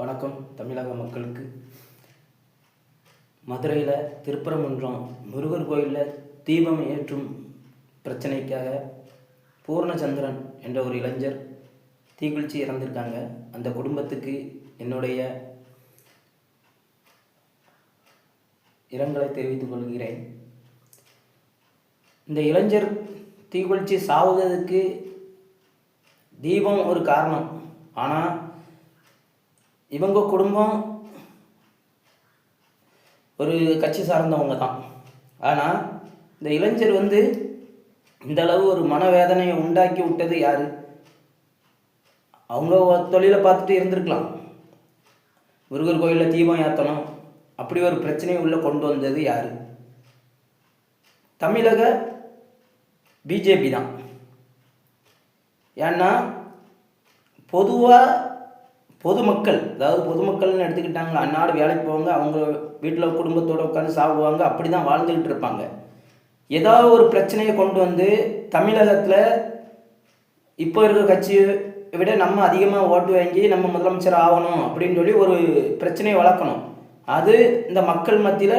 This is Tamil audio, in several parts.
வணக்கம் தமிழக மக்களுக்கு. மதுரையில் திருப்பரங்குன்றம் முருகர் கோயிலில் தீபம் ஏற்றும் பிரச்சனைக்காக பூர்ணச்சந்திரன் என்ற ஒரு இளைஞர் தீக்குளிச்சு இறந்திருக்காங்க. அந்த குடும்பத்துக்கு என்னுடைய இரங்கலை தெரிவித்துக் கொள்கிறேன். இந்த இளைஞர் தீக்குளிச்சு சாவுவதற்கு தீபம் ஒரு காரணம். ஆனால் இவங்க குடும்பம் ஒரு கட்சி சார்ந்தவங்க தான். ஆனால் இந்த இளைஞர் வந்து இந்த அளவு ஒரு மனவேதனையை உண்டாக்கி விட்டது யார்? அவங்க தொழிலை பார்த்துட்டு இருந்திருக்கலாம். முருகர் கோயிலில் தீபம் ஏற்றணும் அப்படி ஒரு பிரச்சனையை உள்ளே கொண்டு வந்தது யார்? தமிழக பிஜேபி தான். ஏன்னா பொதுவாக பொதுமக்கள் அதாவது பொதுமக்கள்னு எடுத்துக்கிட்டாங்களா? அன்னாடு வேலைக்கு போவாங்க அவங்க வீட்டில் குடும்பத்தோடு உட்காந்து சாப்பிடுவாங்க அப்படி தான் வாழ்ந்துக்கிட்டு இருப்பாங்க. ஏதாவது ஒரு பிரச்சனையை கொண்டு வந்து தமிழகத்தில் இப்போ இருக்கிற கட்சியை விட நம்ம அதிகமாக ஓட்டு வாங்கி நம்ம முதலமைச்சர் ஆகணும் அப்படின்னு சொல்லி ஒரு பிரச்சனையை வளர்க்கணும். அது இந்த மக்கள் மத்தியில்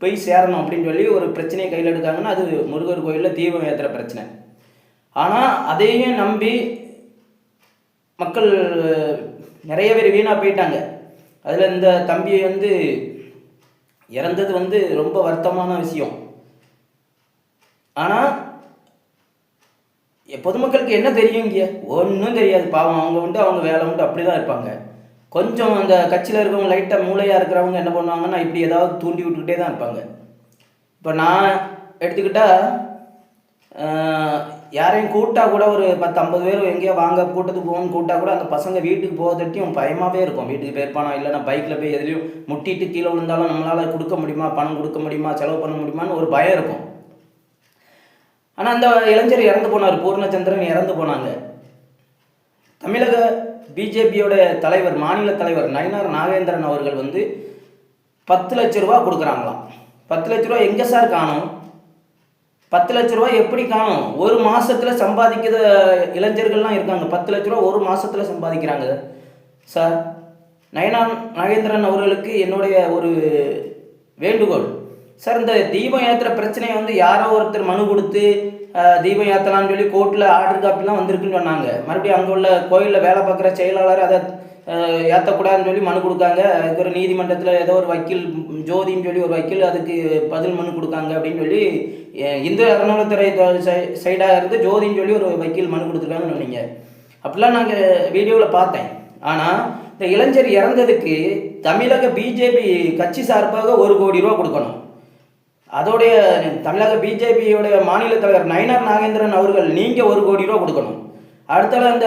போய் சேரணும் அப்படின்னு சொல்லி ஒரு பிரச்சனையை கையில் எடுக்காங்கன்னா அது முருகர் கோயிலில் தீபம் ஏற்றுற பிரச்சனை. ஆனால் அதையும் நம்பி மக்கள் நிறைய பேர் வீணாக போயிட்டாங்க. அதில் இந்த தம்பி வந்து இறந்தது வந்து ரொம்ப வருத்தமான விஷயம். ஆனால் பொதுமக்களுக்கு என்ன தெரியும் இங்கே? ஒன்றும் தெரியாது. பாவம் அவங்க உண்டு அவங்க வேலை உண்டு அப்படி தான் இருப்பாங்க. கொஞ்சம் அந்த கட்சியில் இருக்கிறவங்க லைட்டாக மூளையாக இருக்கிறவங்க என்ன பண்ணுவாங்கன்னா இப்படி ஏதாவது தூண்டி விட்டுக்கிட்டே தான் இருப்பாங்க. இப்போ நான் எடுத்துக்கிட்டால் யாரையும் கூட்டா கூட ஒரு பத்து ஐம்பது பேர் எங்கேயோ வாங்க கூட்டத்துக்கு போகணும்னு கூட்டா கூட அந்த பசங்க வீட்டுக்கு போகிறதட்டையும் பயமாகவே இருக்கும். வீட்டுக்கு போயிருப்பானா இல்லைன்னா பைக்கில் போய் எதுலேயும் முட்டிட்டு கீழே விழுந்தாலும் நம்மளால் கொடுக்க முடியுமா பணம் கொடுக்க முடியுமா செலவு பண்ண முடியுமான்னு ஒரு பயம் இருக்கும். ஆனால் அந்த இளைஞர் இறந்து போனார் பூர்ணச்சந்திரன் இறந்து போனாங்க. தமிழக பிஜேபியோட தலைவர் மாநில தலைவர் நயினார் நாகேந்திரன் அவர்கள் வந்து பத்து லட்ச ரூபா கொடுக்குறாங்களாம். பத்து லட்ச ரூபா எங்கே சார் காணும்? பத்து லட்ச ரூபா எப்படி காணும்? ஒரு மாசத்துல சம்பாதிக்கிற இளைஞர்கள்லாம் இருக்காங்க. பத்து லட்ச ரூபா ஒரு மாசத்துல சம்பாதிக்கிறாங்க. சார் நயனா நாகேந்திரன் அவர்களுக்கு என்னுடைய ஒரு வேண்டுகோள். சார் இந்த தீபம் ஏற்றுற பிரச்சனையை வந்து யாரோ ஒருத்தர் மனு கொடுத்து தீபம் ஏற்றலாம்னு சொல்லி கோர்ட்டில் ஆர்டர் காப்பிலாம் வந்திருக்குன்னு சொன்னாங்க. மறுபடியும் அங்கே உள்ள கோயிலில் வேலை பார்க்குற செயலாளர் அதை ஏற்றக்கூடாதுன்னு சொல்லி மனு கொடுக்காங்க. அதுக்கு ஒரு நீதிமன்றத்தில் ஏதோ ஒரு வக்கீல் ஜோதின்னு சொல்லி ஒரு வக்கீல் அதுக்கு பதில் மனு கொடுக்காங்க அப்படின்னு சொல்லி இந்து அறநிலைத்துறை சைடாக இருந்து ஜோதின்னு சொல்லி ஒரு வக்கீல் மனு கொடுத்துருக்காங்கன்னு சொன்னீங்க. அப்படிலாம் நாங்கள் வீடியோவில் பார்த்தேன். ஆனால் இந்த இளைஞர் இறந்ததுக்கு தமிழக பிஜேபி கட்சி சார்பாக ஒரு கோடி ரூபா கொடுக்கணும். அதோடைய தமிழக பிஜேபியோடைய மாநில தலைவர் நயனார் நாகேந்திரன் அவர்கள் நீங்கள் ஒரு கோடி ரூபா கொடுக்கணும். அடுத்தது அந்த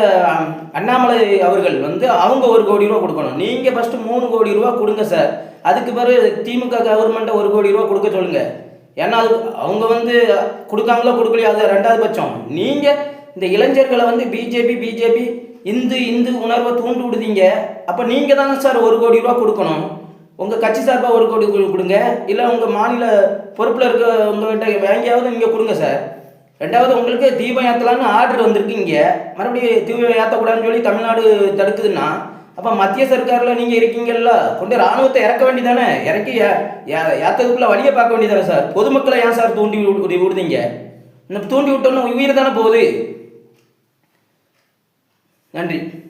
அண்ணாமலை அவர்கள் வந்து அவங்க ஒரு கோடி ரூபா கொடுக்கணும். நீங்கள் ஃபஸ்ட்டு மூணு கோடி ரூபா கொடுங்க சார் அதுக்கு பிறகு திமுக கவர்மெண்ட்டை ஒரு கோடி ரூபா கொடுக்க சொல்லுங்கள் ஏன்னா அது அவங்க வந்து கொடுக்காங்களோ கொடுக்கலையோ அது ரெண்டாவது பட்சம். நீங்கள் இந்த இளைஞர்களை வந்து பிஜேபி பிஜேபி இந்து இந்து உணர்வை தூண்டு விடுதீங்க அப்போ நீங்கள் தானே சார் ஒரு கோடி ரூபா கொடுக்கணும். உங்கள் கட்சி சார்பாக ஒரு கோடி கொடுங்க. இல்லை உங்கள் மாநில பொறுப்பில் இருக்க உங்கள்கிட்ட வாங்கியாவது நீங்கள் கொடுங்க சார். ரெண்டாவது உங்களுக்கு தீபம் ஏற்றலான்னு ஆர்டர் வந்திருக்கு இங்கே. மறுபடியும் தீபம் ஏற்றக்கூடாதுன்னு சொல்லி தமிழ்நாடு தடுக்குதுன்னா அப்போ மத்திய சர்க்காரில் நீங்கள் இருக்கீங்கல்ல கொண்டு ராணுவத்தை இறக்க வேண்டியதானே? இறக்கி ஏ- வழியை பார்க்க வேண்டியதானே சார்? பொதுமக்களை ஏன் சார் தூண்டி விடு- விடுதீங்க இந்த தூண்டி விட்டோன்னு உயிர் தானே போகுது. நன்றி.